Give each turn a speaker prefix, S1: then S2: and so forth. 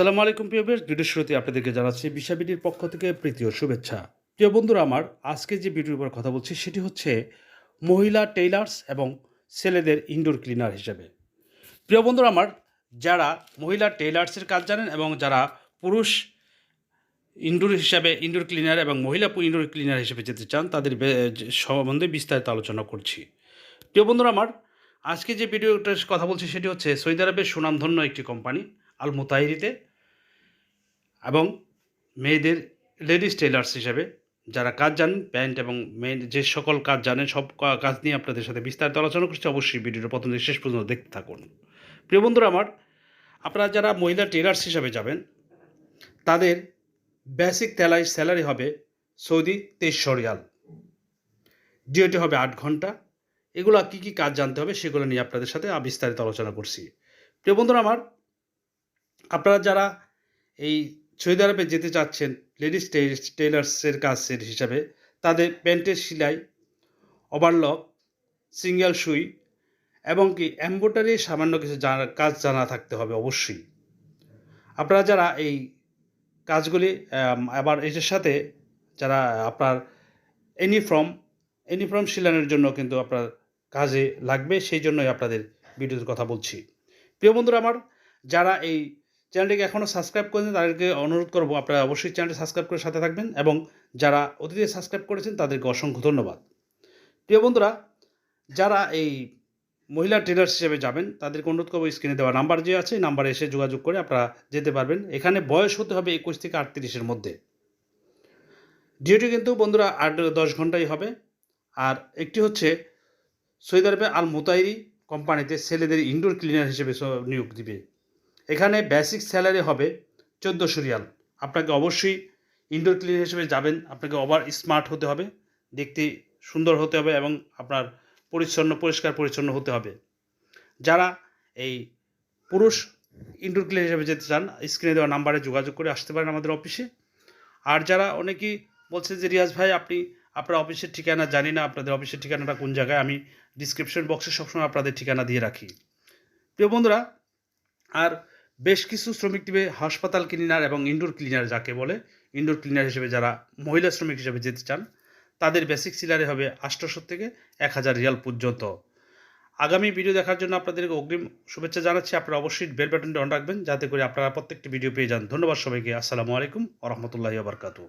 S1: আসসালামু আলাইকুম, প্রিয় বেশ ভিডিও শুরুতে আপনাদেরকে জানাচ্ছি বিশাবিটির পক্ষ থেকে প্রীতি ও শুভেচ্ছা। প্রিয় বন্ধুরা, আমার আজকে যে ভিডিওর উপর কথা বলছি, সেটি হচ্ছে মহিলা টেইলার্স এবং ছেলেদের ইনডোর ক্লিনার হিসেবে। প্রিয় বন্ধুরা, আমার যারা মহিলা টেইলার্সের কাজ জানেন এবং যারা পুরুষ ইনডোর হিসাবে ইনডোর ক্লিনার এবং মহিলা ইনডোর ক্লিনার হিসেবে যেতে চান, তাদের সম্বন্ধে বিস্তারিত আলোচনা করছি। প্রিয় বন্ধুরা, আমার আজকে যে ভিডিওটার কথা বলছি, সেটি হচ্ছে সৌদি আরবের সুনামধন্য একটি কোম্পানি আল মুতাহিরিতে এবং মেয়েদের লেডিস টেলার্স হিসেবে যারা কাজ জানেন প্যান্ট এবং মেয়ে যে সকল কাজ জানেন, সব কাজ নিয়ে আপনাদের সাথে বিস্তারিত আলোচনা করছি, অবশ্যই ভিডিওটা প্রথম থেকে শেষ পর্যন্ত দেখতে থাকুন। প্রিয় বন্ধুরা আমার, আপনারা যারা মহিলা টেলার্স হিসাবে যাবেন, তাদের বেসিক তেলাই স্যালারি হবে সৌদি তেইশশো রিয়াল। ডিওটি হবে আট ঘণ্টা। এগুলো কী কী কাজ জানতে হবে সেগুলো নিয়ে আপনাদের সাথে বিস্তারিত আলোচনা করছি। প্রিয় বন্ধুরা আমার, আপনারা যারা এই সৌদি আরবে যেতে চাচ্ছেন লেডিস টেলার্সের কাজের হিসাবে। তাদের প্যান্টের সেলাই, ওভারলক, সিঙ্গেল সুই এবং কি এম্ব্রয়ডারি সামান্য কিছু জানা, কাজ জানা থাকতে হবে অবশ্যই। আপনারা যারা এই কাজগুলি আবার এটার সাথে যারা আপনার ইউনিফর্ম ইউনিফর্ম সিলানোর জন্য কিন্তু আপনার কাজে লাগবে, সেই জন্যই আপনাদের ভিডিওর কথা বলছি। প্রিয় বন্ধুরা আমার, যারা এই চ্যানেলটিকে এখনও সাবস্ক্রাইব করেছেন তাদেরকে অনুরোধ করব আপনারা অবশ্যই চ্যানেলটি সাবস্ক্রাইব করে সাথে থাকবেন এবং যারা অতীতে সাবস্ক্রাইব করেছেন, তাদেরকে অসংখ্য ধন্যবাদ। প্রিয় বন্ধুরা, যারা এই মহিলা ট্রেলার্স হিসেবে যাবেন, তাদেরকে অনুরোধ করব স্ক্রিনে দেওয়া নাম্বার যে আছে নাম্বারে এসে যোগাযোগ করে আপনারা যেতে পারবেন। এখানে বয়স হতে হবে একুশ থেকে আটত্রিশের মধ্যে। ডিউটি কিন্তু বন্ধুরা আট দশ ঘন্টাই হবে। আর একটি হচ্ছে সৌদি আরবে আল মুতাইরি কোম্পানিতে ছেলেদের ইনডোর ক্লিনার হিসেবে নিয়োগ দিবে। এখানে বেসিক স্যালারি হবে চোদ্দোশো রিয়াল। আপনাকে অবশ্যই ইনডোর ক্লিনার হিসেবে যাবেন, আপনাকে ওভার স্মার্ট হতে হবে, দেখতে সুন্দর হতে হবে এবং আপনার পরিচ্ছন্ন, পরিষ্কার, পরিচ্ছন্ন হতে হবে। যারা এই পুরুষ ইনডোর ক্লিনার হিসেবে যেতে চান স্ক্রিনে দেওয়া নাম্বারে যোগাযোগ করে আসতে পারেন আমাদের অফিসে আর যারা অনেকেই বলছে যে, রিয়াজ ভাই, আপনি আপনার অফিসের ঠিকানা জানি না, আপনাদের অফিসের ঠিকানাটা কোন জায়গায়? আমি ডিসক্রিপশন বক্সে সবসময় আপনাদের ঠিকানা দিয়ে রাখি। প্রিয় বন্ধুরা, আর বেশ কিছু শ্রমিক দিবে হাসপাতাল ক্লিনার এবং ইনডোর ক্লিনার যাকে বলে ইনডোর ক্লিনার হিসেবে যারা মহিলা শ্রমিক হিসেবে যেতে চান, তাদের বেসিক সিলারে হবে আষ্টশো থেকে এক হাজার রিয়াল পর্যন্ত। আগামী ভিডিও দেখার জন্য আপনাদেরকে অগ্রিম শুভেচ্ছা জানাচ্ছি। আপনারা অবশ্যই বেল বাটনটি অন রাখবেন, যাতে করে আপনারা প্রত্যেকটি ভিডিও পেয়ে যান। ধন্যবাদ সবাইকে। আসসালামু আলাইকুম রহমতুল্লাহি আবরকাতু